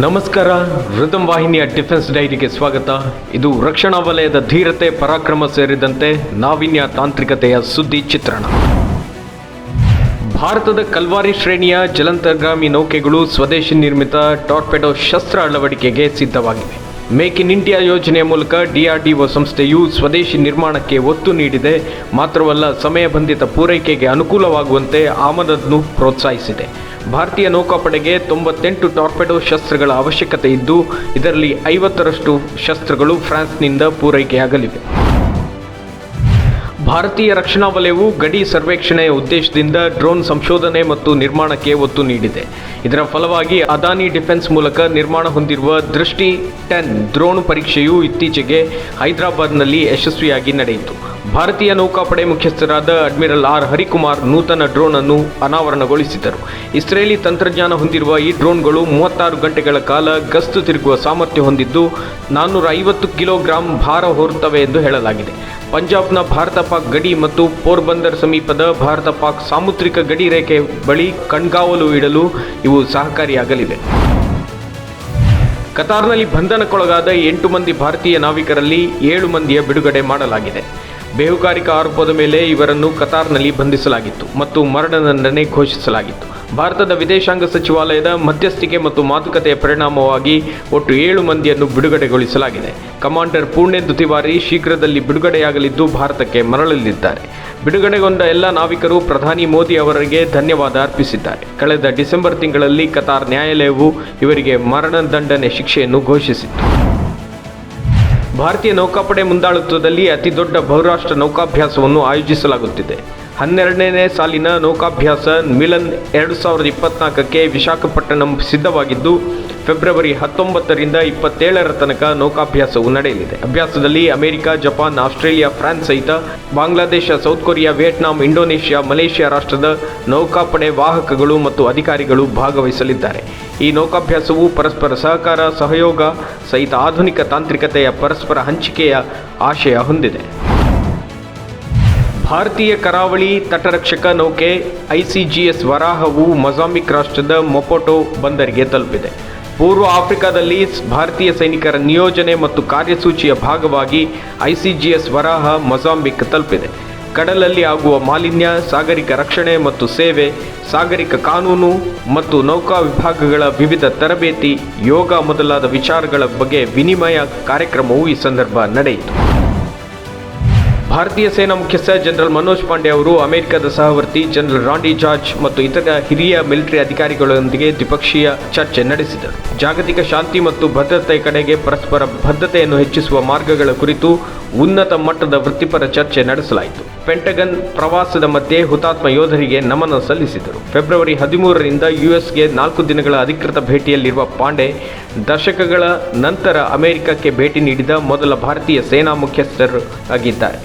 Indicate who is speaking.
Speaker 1: ನಮಸ್ಕಾರ. ಋತಮ್ ವಾಹಿನಿಯ ಡಿಫೆನ್ಸ್ ಡೈರಿಗೆ ಸ್ವಾಗತ. ಇದು ರಕ್ಷಣಾ ವಲಯದ ಧೀರತೆ, ಪರಾಕ್ರಮ ಸೇರಿದಂತೆ ನಾವಿನ್ಯ ತಾಂತ್ರಿಕತೆಯ ಸುದ್ದಿ ಚಿತ್ರಣ. ಭಾರತದ ಕಲ್ವಾರಿ ಶ್ರೇಣಿಯ ಜಲಂತರ್ಗಾಮಿ ನೌಕೆಗಳು ಸ್ವದೇಶಿ ನಿರ್ಮಿತ ಟಾರ್ಪೆಡೋ ಶಸ್ತ್ರ ಅಳವಡಿಕೆಗೆ ಸಿದ್ಧವಾಗಿವೆ. ಮೇಕ್ ಇನ್ ಇಂಡಿಯಾ ಯೋಜನೆಯ ಮೂಲಕ ಡಿಆರ್ಡಿಒ ಸಂಸ್ಥೆಯು ಸ್ವದೇಶಿ ನಿರ್ಮಾಣಕ್ಕೆ ಒತ್ತು ನೀಡಿದೆ. ಮಾತ್ರವಲ್ಲ ಸಮಯಬಂಧಿತ ಪೂರೈಕೆಗೆ ಅನುಕೂಲವಾಗುವಂತೆ ಆಮದನ್ನು ಪ್ರೋತ್ಸಾಹಿಸಿದೆ. ಭಾರತೀಯ ನೌಕಾಪಡೆಗೆ ತೊಂಬತ್ತೆಂಟು ಟಾರ್ಪೆಡೋ ಶಸ್ತ್ರಗಳ ಅವಶ್ಯಕತೆ ಇದ್ದು, ಇದರಲ್ಲಿ ಐವತ್ತರಷ್ಟು ಶಸ್ತ್ರಗಳು ಫ್ರಾನ್ಸ್ನಿಂದ ಪೂರೈಕೆಯಾಗಲಿವೆ. ಭಾರತೀಯ ರಕ್ಷಣಾ ವಲಯವು ಗಡಿ ಸರ್ವೇಕ್ಷಣೆಯ ಉದ್ದೇಶದಿಂದ ಡ್ರೋನ್ ಸಂಶೋಧನೆ ಮತ್ತು ನಿರ್ಮಾಣಕ್ಕೆ ಒತ್ತು ನೀಡಿದೆ. ಇದರ ಫಲವಾಗಿ ಅದಾನಿ ಡಿಫೆನ್ಸ್ ಮೂಲಕ ನಿರ್ಮಾಣ ಹೊಂದಿರುವ ದೃಷ್ಟಿ ಟೆನ್ ಡ್ರೋನ್ ಪರೀಕ್ಷೆಯು ಇತ್ತೀಚೆಗೆ ಹೈದರಾಬಾದ್ನಲ್ಲಿ ಯಶಸ್ವಿಯಾಗಿ ನಡೆಯಿತು. ಭಾರತೀಯ ನೌಕಾಪಡೆ ಮುಖ್ಯಸ್ಥರಾದ ಅಡ್ಮಿರಲ್ ಆರ್. ಹರಿಕುಮಾರ್ ನೂತನ ಡ್ರೋನ್ ಅನ್ನು ಅನಾವರಣಗೊಳಿಸಿದರು ಇಸ್ರೇಲಿ ತಂತ್ರಜ್ಞಾನ ಹೊಂದಿರುವ ಈ ಡ್ರೋನ್ಗಳು ಮೂವತ್ತಾರು ಗಂಟೆಗಳ ಕಾಲ ಗಸ್ತು ತಿರುಗುವ ಸಾಮರ್ಥ್ಯ ಹೊಂದಿದ್ದು ನಾನ್ನೂರ ಐವತ್ತು ಕಿಲೋಗ್ರಾಂ ಭಾರ ಹೊರುತ್ತವೆ ಎಂದು ಹೇಳಲಾಗಿದೆ. ಪಂಜಾಬ್ನ ಭಾರತ ಪಾಕ್ ಗಡಿ ಮತ್ತು ಪೋರ್ಬಂದರ್ ಸಮೀಪದ ಭಾರತ ಪಾಕ್ ಸಾಮುದ್ರಿಕ ಗಡಿ ರೇಖೆ ಬಳಿ ಕಣ್ಗಾವಲು ಇಡಲು ಇವು ಸಹಕಾರಿಯಾಗಲಿವೆ. ಕತಾರ್ನಲ್ಲಿ ಬಂಧನಕ್ಕೊಳಗಾದ ಎಂಟು ಮಂದಿ ಭಾರತೀಯ ನಾವಿಕರಲ್ಲಿ ಏಳು ಮಂದಿಯ ಬಿಡುಗಡೆ ಮಾಡಲಾಗಿದೆ. ಬೇಹುಗಾರಿಕಾ ಆರೋಪದ ಮೇಲೆ ಇವರನ್ನು ಕತಾರ್ನಲ್ಲಿ ಬಂಧಿಸಲಾಗಿತ್ತು ಮತ್ತು ಮರಣದಂಡನೆ ಘೋಷಿಸಲಾಗಿತ್ತು. ಭಾರತದ ವಿದೇಶಾಂಗ ಸಚಿವಾಲಯದ ಮಧ್ಯಸ್ಥಿಕೆ ಮತ್ತು ಮಾತುಕತೆಯ ಪರಿಣಾಮವಾಗಿ ಒಟ್ಟು ಏಳು ಮಂದಿಯನ್ನು ಬಿಡುಗಡೆಗೊಳಿಸಲಾಗಿದೆ. ಕಮಾಂಡರ್ ಪೂರ್ಣೇಂದು ತಿವಾರಿ ಶೀಘ್ರದಲ್ಲಿ ಬಿಡುಗಡೆಯಾಗಲಿದ್ದು ಭಾರತಕ್ಕೆ ಮರಳಲಿದ್ದಾರೆ. ಬಿಡುಗಡೆಗೊಂಡ ಎಲ್ಲ ನಾವಿಕರು ಪ್ರಧಾನಿ ಮೋದಿ ಅವರಿಗೆ ಧನ್ಯವಾದ ಅರ್ಪಿಸಿದ್ದಾರೆ. ಕಳೆದ ಡಿಸೆಂಬರ್ ತಿಂಗಳಲ್ಲಿ ಕತಾರ್ ನ್ಯಾಯಾಲಯವು ಇವರಿಗೆ ಮರಣದಂಡನೆ ಶಿಕ್ಷೆಯನ್ನು ಘೋಷಿಸಿತ್ತು. ಭಾರತೀಯ ನೌಕಾಪಡೆ ಮುಂದಾಳತ್ವದಲ್ಲಿ ಅತಿ ದೊಡ್ಡ ಬಹುರಾಷ್ಟ್ರ ನೌಕಾಭ್ಯಾಸವನ್ನು ಆಯೋಜಿಸಲಾಗುತ್ತಿದೆ. ಹನ್ನೆರಡನೇ ಸಾಲಿನ ನೌಕಾಭ್ಯಾಸ ಮಿಲನ್ ಎರಡು ಸಾವಿರದ ಇಪ್ಪತ್ನಾಲ್ಕಕ್ಕೆ ವಿಶಾಖಪಟ್ಟಣಂ ಸಿದ್ಧವಾಗಿದ್ದು, ಫೆಬ್ರವರಿ ಹತ್ತೊಂಬತ್ತರಿಂದ ಇಪ್ಪತ್ತೇಳರ ತನಕ ನೌಕಾಭ್ಯಾಸವು ನಡೆಯಲಿದೆ. ಅಭ್ಯಾಸದಲ್ಲಿ ಅಮೆರಿಕ, ಜಪಾನ್, ಆಸ್ಟ್ರೇಲಿಯಾ, ಫ್ರಾನ್ಸ್ ಸಹಿತ Bangladesh, South Korea, Vietnam, Indonesia, Malaysia ರಾಷ್ಟ್ರದ ನೌಕಾಪಡೆ ವಾಹಕಗಳು ಮತ್ತು ಅಧಿಕಾರಿಗಳು ಭಾಗವಹಿಸಲಿದ್ದಾರೆ. ಈ ನೌಕಾಭ್ಯಾಸವು ಪರಸ್ಪರ ಸಹಕಾರ, ಸಹಯೋಗ ಸಹಿತ ಆಧುನಿಕ ತಾಂತ್ರಿಕತೆಯ ಪರಸ್ಪರ ಹಂಚಿಕೆಯ ಆಶಯ ಹೊಂದಿದೆ. ಭಾರತೀಯ ಕರಾವಳಿ ತಟರಕ್ಷಕ ನೌಕೆ ಐಸಿಜಿಎಸ್ ವರಾಹವು ಮೊಜಾಂಬಿಕ್ ರಾಷ್ಟ್ರದ ಮೊಪೊಟೊ ಬಂದರಿಗೆ ತಲುಪಿದೆ. ಪೂರ್ವ ಆಫ್ರಿಕಾದಲ್ಲಿ ಭಾರತೀಯ ಸೈನಿಕರ ನಿಯೋಜನೆ ಮತ್ತು ಕಾರ್ಯಸೂಚಿಯ ಭಾಗವಾಗಿ ಐಸಿಜಿಎಸ್ ವರಾಹ ಮೊಜಾಂಬಿಕ್ ತಲುಪಿದೆ. ಕಡಲಲ್ಲಿ ಆಗುವ ಮಾಲಿನ್ಯ, ಸಾಗರಿಕ ರಕ್ಷಣೆ ಮತ್ತು ಸೇವೆ, ಸಾಗರಿಕ ಕಾನೂನು ಮತ್ತು ನೌಕಾ ವಿಭಾಗಗಳ ವಿವಿಧ ತರಬೇತಿ, ಯೋಗ ಮೊದಲಾದ ವಿಚಾರಗಳ ಬಗ್ಗೆ ವಿನಿಮಯ ಕಾರ್ಯಕ್ರಮವು ಈ ಸಂದರ್ಭ ನಡೆಯಿತು. ಭಾರತೀಯ ಸೇನಾ ಮುಖ್ಯಸ್ಥ ಜನರಲ್ ಮನೋಜ್ ಪಾಂಡೆ ಅವರು ಅಮೆರಿಕದ ಸಹವರ್ತಿ ಜನರಲ್ ರಾಂಡಿ ಜಾರ್ಜ್ ಮತ್ತು ಇತರ ಹಿರಿಯ ಮಿಲಿಟರಿ ಅಧಿಕಾರಿಗಳೊಂದಿಗೆ ದ್ವಿಪಕ್ಷೀಯ ಚರ್ಚೆ ನಡೆಸಿದರು. ಜಾಗತಿಕ ಶಾಂತಿ ಮತ್ತು ಭದ್ರತೆಯ ಕಡೆಗೆ ಪರಸ್ಪರ ಬದ್ಧತೆಯನ್ನು ಹೆಚ್ಚಿಸುವ ಮಾರ್ಗಗಳ ಕುರಿತು ಉನ್ನತ ಮಟ್ಟದ ವೃತ್ತಿಪರ ಚರ್ಚೆ ನಡೆಸಲಾಯಿತು. ಪೆಂಟಗನ್ ಪ್ರವಾಸದ ಮಧ್ಯೆ ಹುತಾತ್ಮ ಯೋಧರಿಗೆ ನಮನ ಸಲ್ಲಿಸಿದರು. ಫೆಬ್ರವರಿ ಹದಿಮೂರರಿಂದ ಯುಎಸ್ಗೆ ನಾಲ್ಕು ದಿನಗಳ ಅಧಿಕೃತ ಭೇಟಿಯಲ್ಲಿರುವ ಪಾಂಡೆ, ದಶಕಗಳ ನಂತರ ಅಮೆರಿಕಕ್ಕೆ ಭೇಟಿ ನೀಡಿದ ಮೊದಲ ಭಾರತೀಯ ಸೇನಾ ಮುಖ್ಯಸ್ಥರು ಆಗಿದ್ದಾರೆ